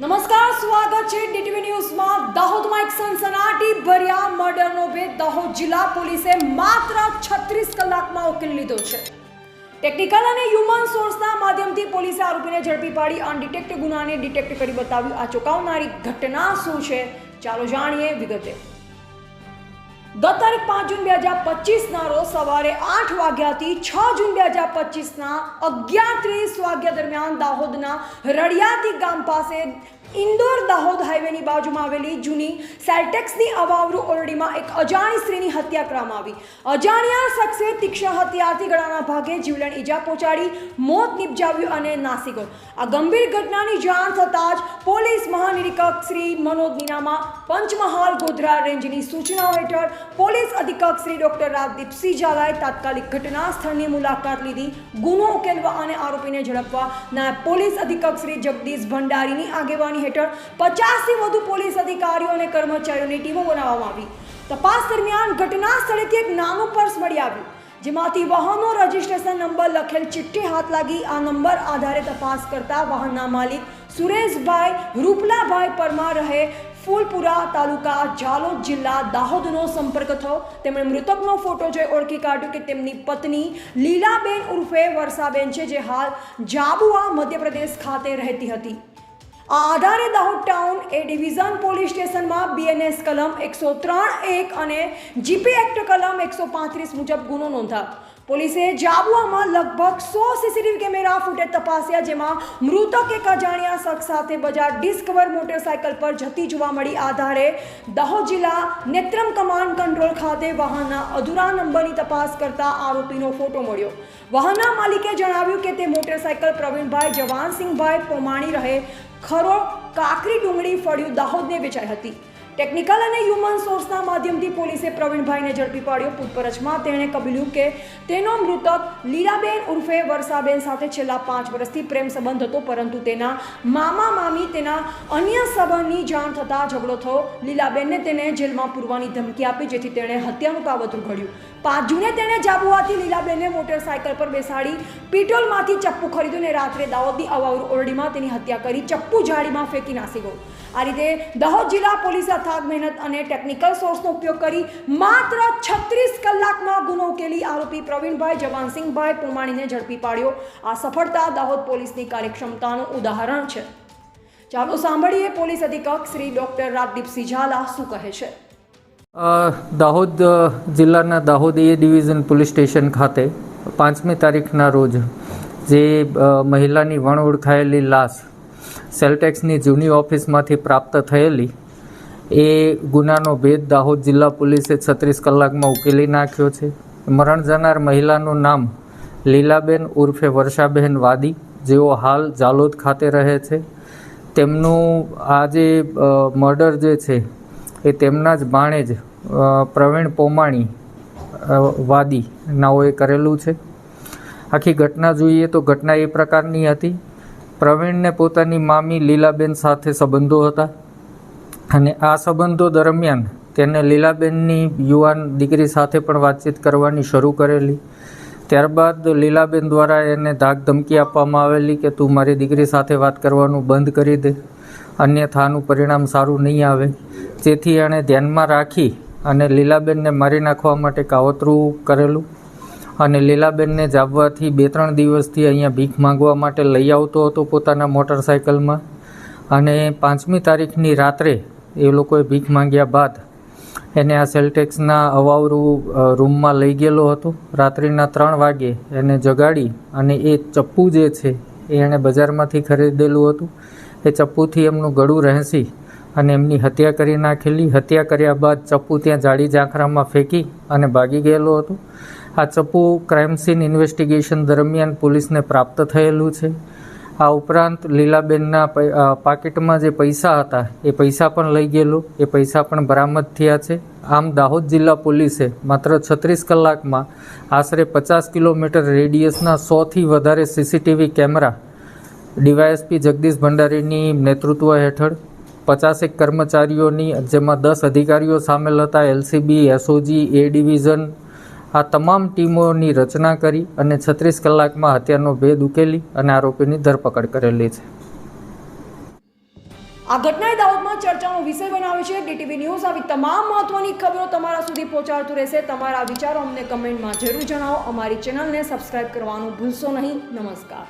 નમસ્કાર, સ્વાગત છે ડીટીવી ન્યૂઝમાં. દાહોદમાં એક સનસનાટી ભર્યા મર્ડરનો ભેદ દાહોદ જિલ્લા પોલીસે માત્ર છત્રીસ કલાકમાં ઉકેલી લીધો છે. ટેકનિકલ અને હ્યુમન સોર્સના માધ્યમથી પોલીસે આરોપીને ઝડપી પાડી અનડિટેક્ટ ગુનાને ડિટેક્ટ કરી બતાવ્યું આ ચોંકાવનારી ઘટના શું છે? ચાલો જાણીએ વિગતે. ગત તારીખ પાંચ જૂન બે હજાર પચીસના રોજ સવારે આઠ વાગ્યાથી છ જૂન બે હજાર પચીસના અગિયાર ત્રીસ વાગ્યા દરમિયાન દાહોદના રડિયાતી ગામ પાસે ઇન્દોર દાહોદ હાઈવેની બાજુમાં આવેલી જૂની સેલ્ટેક્સની અવાવરૂ ઓરડીમાં એક અજાણી સ્ત્રીની હત્યા કરવામાં આવી. અજાણ્યા શખ્સે તીક્ષ્ણ હથિયારથી ગળાના ભાગે જીવલેણ ઈજા પહોંચાડી, મોત નિપજાવ્યું અને નાસી ગયો. આ ગંભીર ઘટનાની જાણ થતાં જ પોલીસ મહાનિરીક્ષક શ્રી મનોજ નીનામા પંચમહાલ ગોધરા રેન્જની સૂચનાઓ હેઠળ પોલીસ અધિક્ષક શ્રી ડોક્ટર રાજદીપસિંહ ઝાલાએ તાત્કાલિક ઘટના સ્થળની મુલાકાત લીધી, ગુનો ઉકેલવા અને આરોપીને ઝડપવા નાયબ પોલીસ અધિક્ષક શ્રી જગદીશ ભંડારીની આગેવાની હેઠળ પચાસથી વધુ પોલીસ અધિકારીઓ અને કર્મચારીઓની ટીમો બનાવવામાં આવી. તપાસ દરમિયાન ઘટના સ્થળેથી એક નાનું પર્સ મળી આવ્યું, જેમાંથી વાહનો રજિસ્ટ્રેશન નંબર લખેલ ચિઠ્ઠી હાથ લાગી. આ નંબર આધારે તપાસ કરતા વાહનના માલિક સુરેશભાઈ રૂપલાભાઈ પરમાર રહે, ફૂલપુરા તાલુકા જાલોદ જિલ્લા દાહોદનો સંપર્ક થયો. તેમણે મૃતકનો ફોટો જોઈ ઓળખી કાઢ્યો કે તેમની પત્ની લીલાબેન ઉર્ફે વર્ષાબેન છે, જે હાલ જાબુઆ મધ્યપ્રદેશ ખાતે રહેતી હતી. આ આધારે Dahod town A division police સ્ટેશનમાં બીએનએસ કલમ એકસો ત્રણ એક અને જીપી એક્ટ કલમ એકસો પાંત્રીસ મુજબ ગુનો નોંધા પોલીસે જાબુઆમાં લગભગ સો સીસીટીવી કેમેરા ફૂટેજ તપાસ્યા, જેમાં મૃતક એક અજાણ્યા શખ્સ સાથે બજાર ડિસ્કવર મોટરસાયકલ પર જતી જોવા મળી. આધારે દાહોદ જિલ્લા નેત્રમ કમાન્ડ કંટ્રોલ ખાતે વાહનના અધૂરા નંબરની તપાસ કરતા આરોપીનો ફોટો મળ્યો. વાહનના માલિકે જણાવ્યું કે તે મોટરસાયકલ પ્રવીણભાઈ જવાનસિંહભાઈ પોમાણી રહે. ખરો કાકરી ડુંગળી ફળ્યું દાહોદને વેચાઈ હતી. ટેકનિકલ અને હ્યુમન સોર્સના માધ્યમથી પોલીસે પ્રવીણભાઈને ઝડપી પાડ્યો. પૂછપરછમાં તેણે કબૂલ્યું કે તેનો મૃતક લીલાબેન ઉર્ફે વર્ષાબેન સાથે છેલ્લા પાંચ વર્ષથી પ્રેમ સંબંધ હતો, પરંતુ તેના મામા મામી તેના અન્ય સંબંધની જાણ થતાં ઝઘડો થયો. લીલાબેનને તેને જેલમાં પૂરવાની ધમકી આપી, જેથી તેણે હત્યાનું કાવતરું ઘડ્યું પાંચ જૂને તેણે જાબુઆથી લીલાબેનને મોટરસાયકલ પર બેસાડી પિટોલમાંથી ચપ્પુ ખરીદ્યું અને રાત્રે દાહોદની અવાઉર ઓરડીમાં તેની હત્યા કરી ચપ્પુ જાળીમાં ફેંકી નાસી ગયો. આ રીતે દાહોદ જિલ્લા પોલીસે અથાગ મહેનત અને ટેકનિકલ સોર્સનો ઉપયોગ કરી માત્ર છત્રીસ કલાકમાં ગુનો ઉકેલી આરોપી પ્રવીણભાઈ જવાનસિંહભાઈ પુમાણીને ઝડપી પાડ્યો. આ સફળતા દાહોદ પોલીસની કાર્યક્ષમતાનું ઉદાહરણ છે. ચાલો સાંભળીએ પોલીસ અધિક્ષક શ્રી ડોક્ટર રાજદીપસિંહ ઝાલા શું કહે છે. દાહોદ જિલ્લાના Dahod A division police station ખાતે પાંચમી તારીખના રોજ જે મહિલાની વણ ઓળખાયેલી લાશ સેલ્ટેક્સની જૂની ઓફિસમાંથી પ્રાપ્ત થયેલી એ ગુનાનો ભેદ દાહોદ જિલ્લા પોલીસે છત્રીસ કલાકમાં ઉકેલી નાખ્યો છે. મરણ જનાર મહિલાનું નામ લીલાબેન ઉર્ફે વર્ષાબેન વાદી. જેઓ હાલ જાલોદ ખાતે રહે છે. તેમનું આ જે મર્ડર જે છે, એ તેમના જ ભાણેજ જ પ્રવીણ પોમાણી વાદી નાઓએ કરેલું છે. આખી ઘટના જોઈએ તો ઘટના એ પ્રકારની હતી. પ્રવીણને પોતાની મામી લીલાબેન સાથે સંબંધો હતા. અને આ સંબંધો દરમિયાન તેને લીલાબેનની યુવાન દીકરી સાથે પણ વાતચીત કરવાની શરૂ કરેલી. ત્યારબાદ લીલાબેન દ્વારા એને ધાક ધમકી આપવામાં આવેલી કે તું મારી દીકરી સાથે વાત કરવાનું બંધ કરી દે, અન્યથા આનું પરિણામ સારું નહીં આવે જેથી એણે ધ્યાનમાં રાખી અને લીલાબેનને મારી નાખવા માટે કાવતરું કરેલું અને લીલાબેનને જાવવાથી બે ત્રણ દિવસથી અહીંયા ભીખ માંગવા માટે લઈ આવતો હતો પોતાના મોટરસાયકલમાં. અને પાંચમી તારીખની રાત્રે એ લોકોએ ભીખ માંગ્યા બાદ એને આ સેલટેક્સના અવાવરું રૂમમાં લઈ ગયેલો હતો. રાત્રિના ત્રણ વાગે એને જગાડી અને એ ચપ્પુ જે છે એ એણે બજારમાંથી ખરીદેલું હતું. એ ચપ્પુથી એમનું ગળું રહેસી અને એમની હત્યા કરી નાખેલી. હત્યા કર્યા બાદ ચપ્પુ ત્યાં જાડી ઝાંખરામાં ફેંકી અને ભાગી ગયેલો હતો. આ ચપ્પુ ક્રાઇમ સીન ઇન્વેસ્ટિગેશન દરમિયાન પોલીસને પ્રાપ્ત થયેલું છે. આ ઉપરાંત લીલાબેનના પાકીટમાં જે પૈસા હતા, એ પૈસા પણ લઈ ગયેલો. એ પૈસા પણ બરામદ થયા છે. આમ દાહોદ જિલ્લા પોલીસે માત્ર છત્રીસ કલાકમાં આશરે પચાસ કિલોમીટર રેડિયસના સોથી વધારે સીસીટીવી કેમેરા ડીવાયએસપી જગદીશ ભંડારીની નેતૃત્વ હેઠળ પચાસેક કર્મચારીઓની, જેમાં દસ અધિકારીઓ સામેલ હતા, એલસીબી, એસઓજી, એ ડિવિઝન આ તમામ ટીમોની રચના કરી અને છત્રીસ કલાકમાં હત્યાનો ભેદ ઉકેલી અને આરોપીની ધરપકડ કરેલી છે. આ ઘટનાએ દાહોદમાં ચર્ચાનો વિષય બનાવ્યો છે. ડીટીવી ન્યૂઝ આવી તમામ મહત્વની ખબરો તમારા સુધી પહોંચાડતું રહેશે. તમારા વિચારો અમને કમેન્ટમાં જરૂર જણાવો. અમારી ચેનલને સબસ્ક્રાઇબ કરવાનું ભૂલશો નહીં. નમસ્કાર.